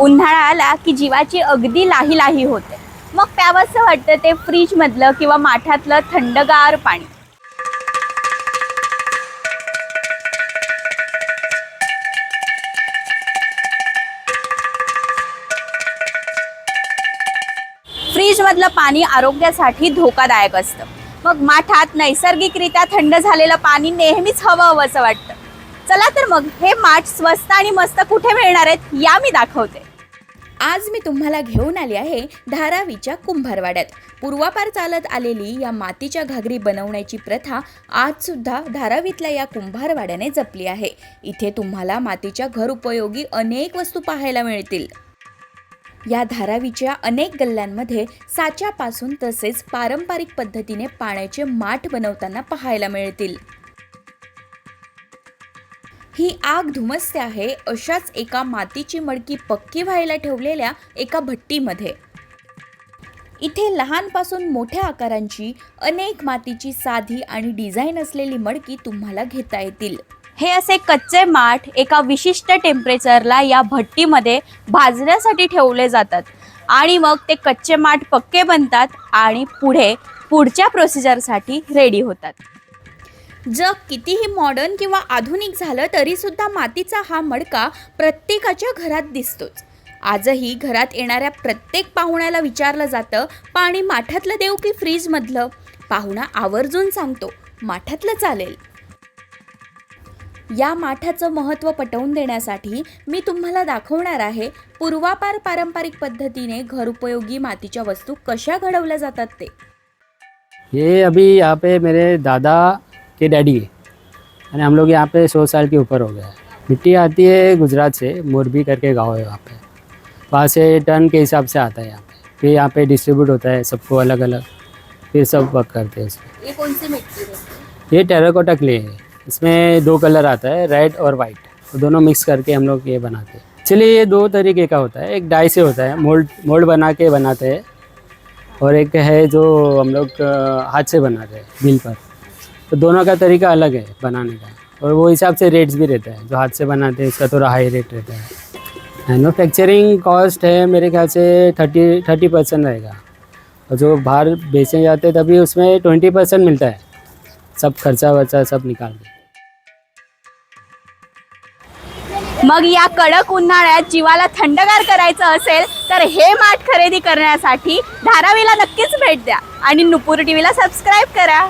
उन्हाळा आला की जीवाची अगदी लाही लाही होते. मग प्यावंसं वाटतं ते फ्रीजमधलं किंवा माठातलं थंडगार पाणी. फ्रीजमधलं पाणी आरोग्यासाठी धोकादायक असतं. मग माठात नैसर्गिकरित्या थंड झालेलं पाणी नेहमीच हवं हवंसं वाटतं. चला तर मग हे माठ स्वस्त आणि मस्त कुठे मिळणार आहेत या मी दाखवते. आज मी तुम्हाला घेऊन आली आहे धारावीच्या कुंभारवाड्यात. पूर्वापार चालत आलेली या मातीच्या घागरी बनवण्याची प्रथा आजसुद्धा धारावीतल्या या कुंभारवाड्याने जपली आहे. इथे तुम्हाला मातीच्या घर उपयोगी अनेक वस्तू पाहायला मिळतील. या धारावीच्या अनेक गल्ल्यांमध्ये साच्यापासून तसेच पारंपरिक पद्धतीने पाण्याचे माठ बनवताना पाहायला मिळतील. ही आग धुमसते आहे अशाच एका मातीची मडकी पक्की व्हायला ठेवलेल्या एका भट्टीमध्ये. इथे लहानपासून मोठ्या आकारांची अनेक मातीची साधी आणि डिझाईन असलेली मडकी तुम्हाला घेता येतील. हे असे कच्चे माठ एका विशिष्ट टेम्परेचरला या भट्टीमध्ये भाजण्यासाठी ठेवले जातात आणि मग ते कच्चे माठ पक्के बनतात आणि पुढे पुढच्या प्रोसिजरसाठी रेडी होतात. जग कितीही मॉडर्न किंवा आधुनिक झालं तरी सुद्धा मातीचा हा मडका प्रत्येकाच्या घरात दिसतोच. आजही घरात येणाऱ्या प्रत्येक पाहुण्याला विचारलं जातं पाणी माठातलं देऊ की फ्रीजमधलं? पाहुणा आवर्जून सांगतो माठातलं चालेल. या माठाचं महत्त्व पटवून देण्यासाठी मी तुम्हाला दाखवणार आहे पूर्वापार पारंपरिक पद्धतीने घरउपयोगी मातीच्या वस्तू कशा घडवल्या जातात ते. ये अभी यहाँ पे मेरे दादा के डैडी। है यानी हम लोग यहाँ पे सौ साल के ऊपर हो गया है। मिट्टी आती है गुजरात से मोरबी करके गाँव है वहाँ पे। वहाँ से टन के हिसाब से आता है यहाँ पे। फिर यहाँ पे डिस्ट्रीब्यूट होता है सबको अलग अलग फिर सब वर्क करते हैं इसमें ये कौन सी मिट्टी ये टेराकोटा क्ले है। इसमें दो कलर आता है रेड और वाइट तो दोनों मिक्स करके हम लोग ये बनाते हैं। चलिए ये दो तरीके का होता है। एक डाई से होता है मोल्ड मोल्ड बना के बनाते हैं। और एक है जो हम लोग हाथ से बनाते हैं मिल पर। तो दोनों का तरीका अलग है बनाने का। और वो हिसाब से रेट्स भी रहता है। जो हाथ से बनाते हैं उसका थोड़ा हाई रेट रहता है। मैनुफैक्चरिंग कॉस्ट है मेरे ख्याल से थर्टी थर्टी परसेंट रहेगा। और जो बाहर बेचे जाते हैं तभी उसमें ट्वेंटी परसेंट मिलता है। सब खर्चा वर्चा सब निकाल के मग या कडक उन्हाळ्यात जीवाला थंडगार करायचं असेल तर हे माठ खरेदी करण्यासाठी धारावीला नक्कीच भेट द्या. आणि नुपूर टीव्हीला सबस्क्राईब करा.